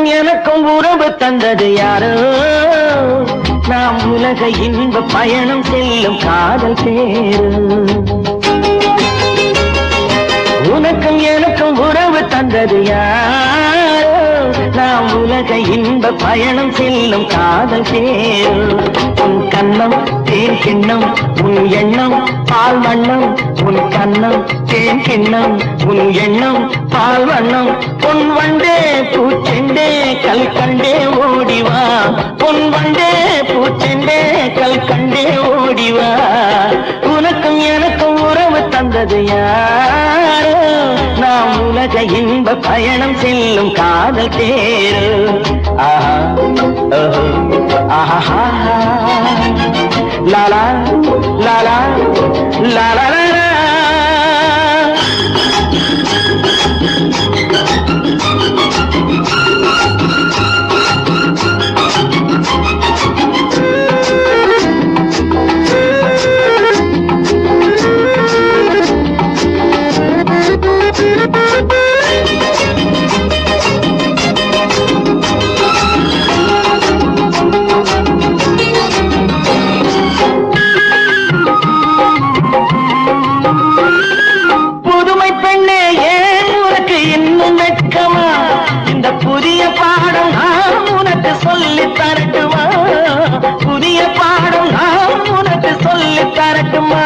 உனக்கும் எனக்கும் உறவு தந்தது யாரோ? நாம் உலக இன்ப பயணம் செல்லும் காதல் பேரு. உனக்கும் எனக்கும் உறவு தந்தது யாரோ? நாம் உலக இன்ப பயணம் செல்லும் காதல் பேரு. உன் கண்ணம் தேன் கிண்ணம் உன் எண்ணம் பால் வண்ணம் உன் கண்ணம் தேன் கிண்ணம் உன் எண்ணம் பால் வண்ணம் பொன் வண்டே பூச்செண்டே கல் கண்டே ஓடிவா பொன் வண்டே பூச்செண்டே கல் கண்டே ஓடிவா உனக்கும் எனக்கும் உறவு தந்தது யாரோ? நாம் உலக இன்ப பயணம் செல்லும் காதல் தேரு. ஆஹா ஆஹா சொல்லி தரட்டுமா? புதிய பாடம் நான் உனக்கு சொல்லி தரட்டுமா?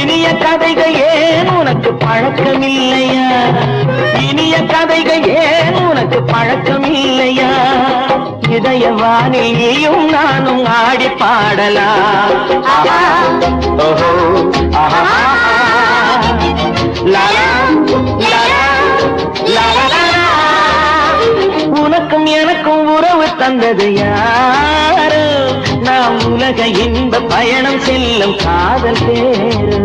இனிய கதைகள் ஏன் உனக்கு பழக்கம் இல்லையா இனிய கதைகள் ஏன் உனக்கு பழக்கம் இல்லையா இதய வானிலையும் நானும் ஆடி பாடலா. ஓஹோ, உனக்கும் வந்தது உறவு யாரு? நாம் உலக இன்ப பயணம் செல்லும் காதல் பேரு.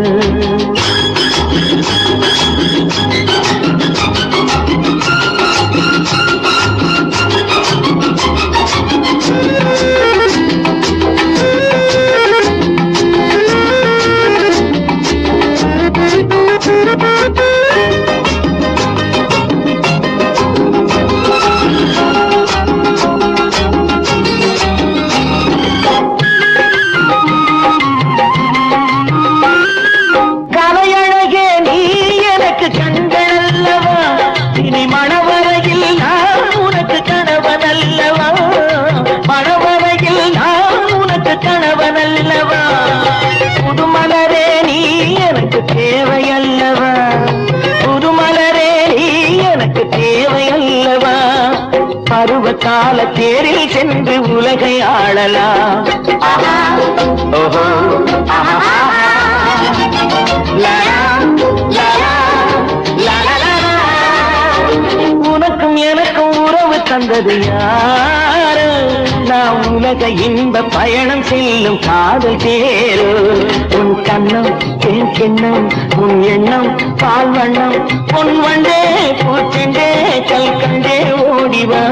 பருவ கால தேரில் சென்று உலகை ஆளலாம். ஓஹோ, உனக்கும் எனக்கும் உறவு தந்தது யாரு? நாம் உலக இன்ப பயணம் செல்லும் காதல் தேரு. உன் கண்ணம் என் கிண்ணம் உன் பால் வண்ணம் பொன் வண்டே பூச்செண்டே கல் கண்டே ஓடிவா.